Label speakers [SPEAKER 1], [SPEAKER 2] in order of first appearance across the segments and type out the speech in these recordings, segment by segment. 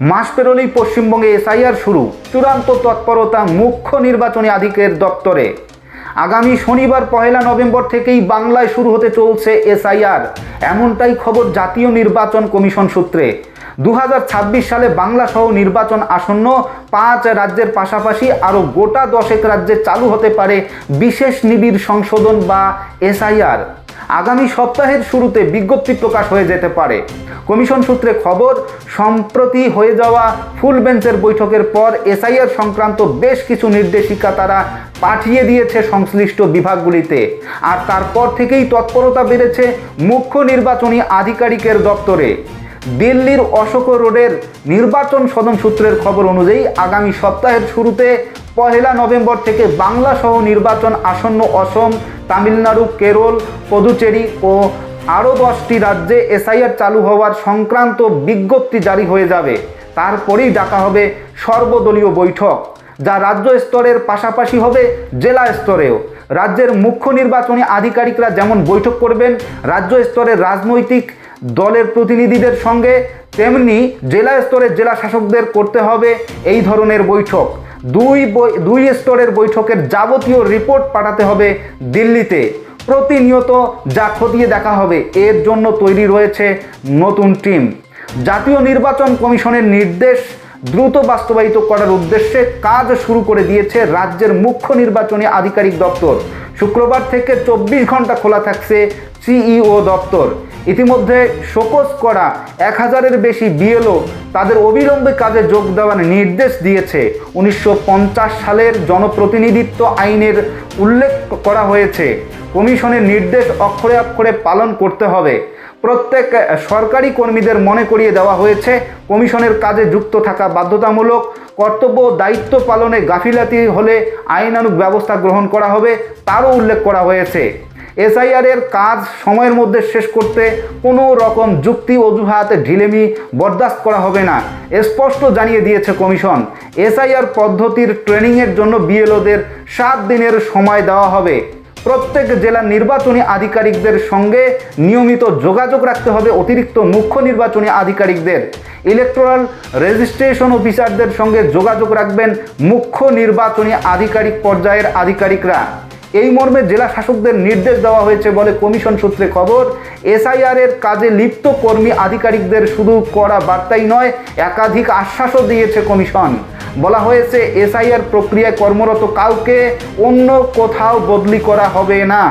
[SPEAKER 1] মাস পেরোলেই পশ্চিমবঙ্গে এসআইআর শুরু। চূড়ান্ত তৎপরতা মুখ্য নির্বাচনী আধিকের দপ্তরে। আগামী শনিবার পয়লা নভেম্বর থেকেই বাংলায় শুরু হতে চলছে এসআইআর। এমনটাই খবর জাতীয় নির্বাচন কমিশন সূত্রে। দু হাজার ছাব্বিশ সালে বাংলা সহ নির্বাচন আসন্ন পাঁচ রাজ্যের পাশাপাশি আরও গোটা দশেক রাজ্যে চালু হতে পারে বিশেষ নিবিড় সংশোধন বা এসআইআর। আগামী সপ্তাহের শুরুতে বিজ্ঞপ্তি প্রকাশ হয়ে যেতে পারে। কমিশন সূত্রে খবর, সম্প্রতি হয়ে যাওয়া ফুল বেঞ্চের বৈঠকের পর এসআইআর সংক্রান্ত বেশ কিছু নির্দেশিকা তারা পাঠিয়ে দিয়েছে সংশ্লিষ্ট বিভাগগুলিতে। আর তারপর থেকেই তৎপরতা বেড়েছে মুখ্য নির্বাচনী আধিকারিকের দপ্তরে। দিল্লির অশোক রোডের নির্বাচন সদন সূত্রের খবর অনুযায়ী আগামী সপ্তাহের শুরুতে পহেলা নভেম্বর থেকে বাংলা সহ নির্বাচন আসন্ন অসম, তামিলনাড়ু, কেরল, পদুচেরি ও আরও দশটি রাজ্যে এসআইআর চালু হওয়ার সংক্রান্ত বিজ্ঞপ্তি জারি হয়ে যাবে। তারপরেই ডাকা হবে সর্বদলীয় বৈঠক। যা রাজ্য স্তরের পাশাপাশি হবে জেলা স্তরেও। রাজ্যের মুখ্য নির্বাচনী আধিকারিকরা যেমন বৈঠক করবেন, রাজ্য স্তরের রাজনৈতিক দলের প্রতিনিধিদের সঙ্গে, তেমনি জেলা স্তরের জেলা শাসকদের করতে হবে এই ধরনের বৈঠক। দুই দুই স্তরের বৈঠকের যাবতীয় রিপোর্ট পাঠাতে হবে দিল্লিতে। প্রতিনিয়ত যা খতিয়ে দেখা হবে, এর জন্য তৈরি রয়েছে নতুন টিম। জাতীয় নির্বাচন কমিশনের নির্দেশ দ্রুত বাস্তবায়িত করার উদ্দেশ্যে কাজ শুরু করে দিয়েছে রাজ্যের মুখ্য নির্বাচনী আধিকারিক দপ্তর। শুক্রবার থেকে চব্বিশ ঘণ্টা খোলা থাকছে সিইও দপ্তর। ইতিমধ্যে শোকজ করা এক হাজারের বেশি বিএলও তাদের অবিলম্বে কাজে যোগ দেওয়ার নির্দেশ দিয়েছে। উনিশশো পঞ্চাশ সালের জনপ্রতিনিধিত্ব আইনের উল্লেখ করা হয়েছে। কমিশনের নির্দেশ অক্ষরে অক্ষরে পালন করতে হবে। প্রত্যেক সরকারি কর্মীদের মনে করিয়ে দেওয়া হয়েছে। কমিশনের কাজে যুক্ত থাকা বাধ্যতামূলক কর্তব্য দায়িত্ব পালনে গাফিলাতি হলে আইনানুগ ব্যবস্থা গ্রহণ করা হবে, তারও উল্লেখ করা হয়েছে। এসআইআর এর কাজ সময়ের মধ্যে শেষ করতে কোনো রকম যুক্তি, অজুহাত, ঢিলেমি বরদাস্ত করা হবে না, স্পষ্ট জানিয়ে দিয়েছে কমিশন। এসআইআর পদ্ধতির ট্রেনিংয়ের জন্য বিএলওদের সাত দিনের সময় দেওয়া হবে। প্রত্যেক জেলা নির্বাচনী আধিকারিকদের সঙ্গে নিয়মিত যোগাযোগ রাখতে হবে অতিরিক্ত মুখ্য নির্বাচনী আধিকারিকদের। ইলেকট্রাল রেজিস্ট্রেশন অফিসারদের সঙ্গে যোগাযোগ রাখবেন মুখ্য নির্বাচনী আধিকারিক পর্যায়ের আধিকারিকরা। এই মর্মে জেলা শাসকদের নির্দেশ দেওয়া হয়েছে বলে কমিশন সূত্রে খবর। এসআইআর এর কাজে লিপ্ত কর্মী আধিকারিকদের শুধু করা বার্তাই নয়, একাধিক আশ্বাসও দিয়েছে কমিশন। বলা হয়েছে, এসআইআর প্রক্রিয়ায় কর্মরত কাউকে অন্য কোথাও বদলি করা হবে না।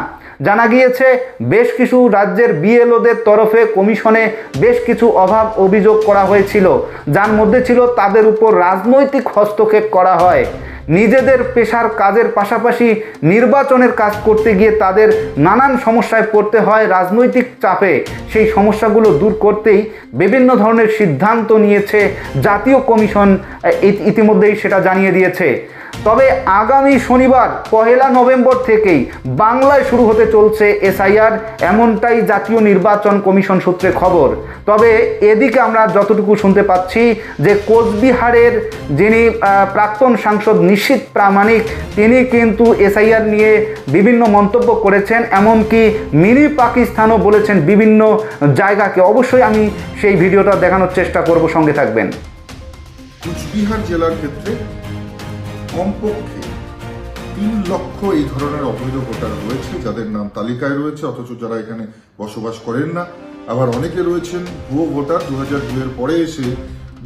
[SPEAKER 1] জানা গিয়েছে, বেশ কিছু রাজ্যের বিএলওদের তরফে কমিশনে বেশ কিছু অভাব অভিযোগ করা হয়েছিল। যার মধ্যে ছিল তাদের উপর রাজনৈতিক হস্তক্ষেপ করা হয়। নিজেদের পেশার কাজের পাশাপাশি নির্বাচনের কাজ করতে গিয়ে তাদের নানান সমস্যায় পড়তে হয় রাজনৈতিক চাপে। সেই সমস্যাগুলো দূর করতেই বিভিন্ন ধরনের সিদ্ধান্ত নিয়েছে জাতীয় কমিশন ইতিমধ্যেই সেটা জানিয়ে দিয়েছে। তবে আগামী শনিবার, পহেলা নভেম্বর থেকেই বাংলায় শুরু হতে চলছে এসআইআর, এমনটাই জাতীয় নির্বাচন কমিশন সূত্রে খবর। তবে এদিকে আমরা যতটুকু শুনতে পাচ্ছি যে কোচবিহারের যিনি প্রাক্তন সাংসদ নিশীত প্রামাণিক। তিনি কিন্তু এসআইআর নিয়ে বিভিন্ন মন্তব্য করেছেন, এমনকি মিনি পাকিস্তানও বলেছেন বিভিন্ন জায়গাকে। অবশ্যই আমি সেই ভিডিওটা দেখানোর চেষ্টা করব, সঙ্গে থাকবেন।
[SPEAKER 2] কুচবিহার জেলার ক্ষেত্রে কমপক্ষে তিন লক্ষ এই ধরনের অবৈধ ভোটার রয়েছে, যাদের নাম তালিকায় রয়েছে, অথচ যারা এখানে বসবাস করেন না। আবার অনেকে রয়েছেন ভুয়ো ভোটার দু হাজার দুয়ের পরে এসে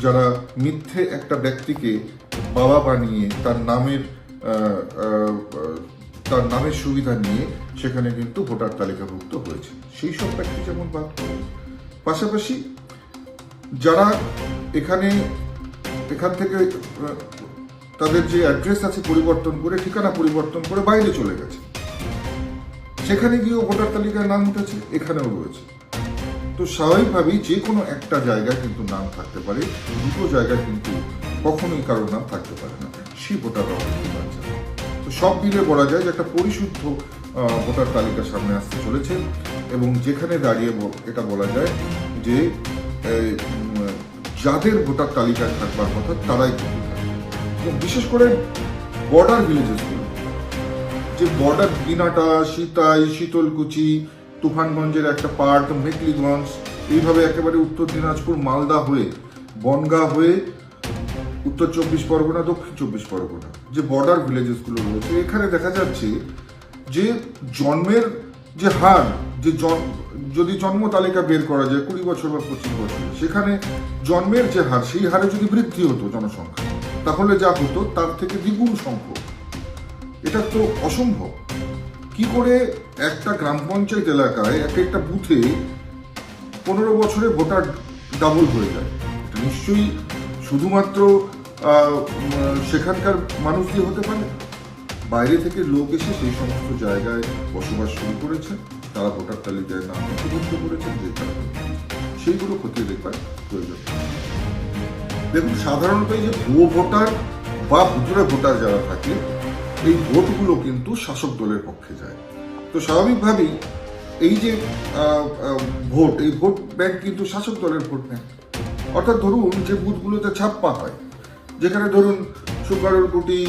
[SPEAKER 2] যারা মিথ্যে একটা ব্যক্তিকে বাবা বানিয়ে, তার নামের তার নামের সুবিধা নিয়ে সেখানে কিন্তু ভোটার তালিকাভুক্ত হয়েছে। সেই সব ব্যক্তি যেমন বাদ। পাশাপাশি যারা এখানে, এখান থেকে তাদের যে অ্যাড্রেস আছে পরিবর্তন করে, ঠিকানা পরিবর্তন করে বাইরে চলে গেছে। সেখানে গিয়েও ভোটার তালিকায় নাম উঠেছে, এখানেও রয়েছে। তো স্বাভাবিকভাবেই যে কোনো একটা জায়গায় কিন্তু নাম থাকতে পারে, দুটো জায়গায় কিন্তু কখনোই কারোর নাম থাকতে পারে না। অনেকেই পাচ্ছে না। তো সব মিলে বলা যায় যে একটা পরিশুদ্ধ ভোটার তালিকা সামনে আসতে চলেছে এবং যেখানে দাঁড়িয়ে এটা বলা যায় যে যাদের ভোটার তালিকায় থাকবার কথা তারাই কিন্তু বিশেষ করে বর্ডার ভিলেজেসগুলো যে বর্ডার দিনাটা সীতাই, শীতলকুচি, তুফানগঞ্জের একটা পার্ট মেকলিগঞ্জ, এইভাবে একেবারে উত্তর দিনাজপুর, মালদা হয়ে, বনগাঁ হয়ে উত্তর চব্বিশ পরগনা, দক্ষিণ চব্বিশ পরগনা, যে বর্ডার ভিলেজেসগুলো রয়েছে, এখানে দেখা যাচ্ছে যে জন্মের যে হার, যে যদি জন্ম তালিকা বের করা যায় কুড়ি বছর বা পঁচিশ বছর, সেখানে জন্মের যে হার, সেই হারে যদি বৃদ্ধি হতো জনসংখ্যা, তাহলে যা হতো তার থেকে দ্বিগুণ সংখ্যক। এটা তো অসম্ভব। কি করে একটা গ্রাম পঞ্চায়েত এলাকায় এক একটা বুথে পনেরো বছরে ভোটার ডাবল হয়ে যায়? নিশ্চয়ই শুধুমাত্র সেখানকার মানুষ দিয়ে হতে পারে? বাইরে থেকে লোক এসে সেই সমস্ত জায়গায় বসবাস শুরু করেছে। তারা ভোটার তালিকায় নাম নথিভুক্ত করেছেন, যে কারণে সেইগুলো খতিয়ে দেখবার প্রয়োজন। দেখুন, সাধারণত এই যে ভুয়ো ভোটার বা ভুতুরে ভোটার যারা থাকে, এই ভোটগুলো কিন্তু শাসক দলের পক্ষে যায়। তো স্বাভাবিকভাবেই এই যে ভোট, এই ভোট ব্যাংক কিন্তু শাসক দলের ভোট ব্যাংক অর্থাৎ ধরুন যে বুথগুলোতে ছাপ্পা হয় যেখানে ধরুন সুকারুরকুটি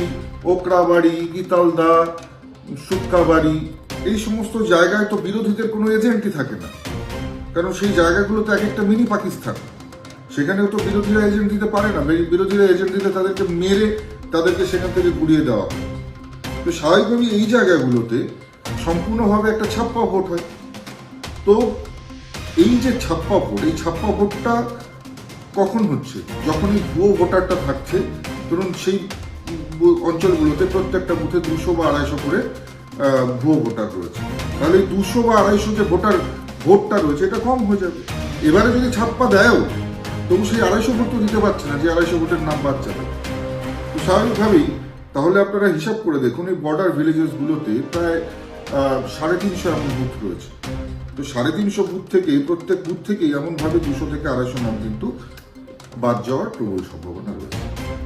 [SPEAKER 2] ওকরাবাড়ি গীতালদা, সুক্কাবাড়ি, এই সমস্ত জায়গায় তো বিরোধীদের কোনো এজেন্টই থাকে না। কারণ সেই জায়গাগুলোতে এক একটা মিনি পাকিস্তান। সেখানেও তো বিরোধীরা এজেন্ট দিতে পারে না। বিরোধীরা এজেন্ট দিতে তাদেরকে মেরে তাদেরকে সেখান থেকে গুড়িয়ে দেওয়া হয়। তো স্বাভাবিকভাবেই এই জায়গাগুলোতে সম্পূর্ণভাবে একটা ছাপ্পা ভোট হয়। তো এই যে ছাপ্পা ভোট, এই ছাপ্পা ভোটটা কখন হচ্ছে? যখন এই ভুয়ো ভোটারটা থাকছে, ধরুন সেই অঞ্চলগুলোতে প্রত্যেকটা বুথে দুশো বা আড়াইশো করে ভুয়ো ভোটার রয়েছে। তাহলে এই দুশো বা আড়াইশো যে ভোটার, ভোটটা রয়েছে, এটা কম হয়ে যাবে। এবারে যদি ছাপ্পা দেয়ও, তবু সেই আড়াইশো ভোট তো দিতে পারছে না, যে আড়াইশো ভোটের নাম বাদ যাবে। তো স্বাভাবিকভাবেই, তাহলে আপনারা হিসাব করে দেখুন, এই বর্ডার ভিলেজেসগুলোতে প্রায় সাড়ে তিনশো এমন বুথ রয়েছে। তো সাড়ে তিনশো বুথ থেকে, প্রত্যেক বুথ থেকেই এমনভাবে দুশো থেকে আড়াইশো নাম কিন্তু বাদ যাওয়ার প্রবল সম্ভাবনা রয়েছে।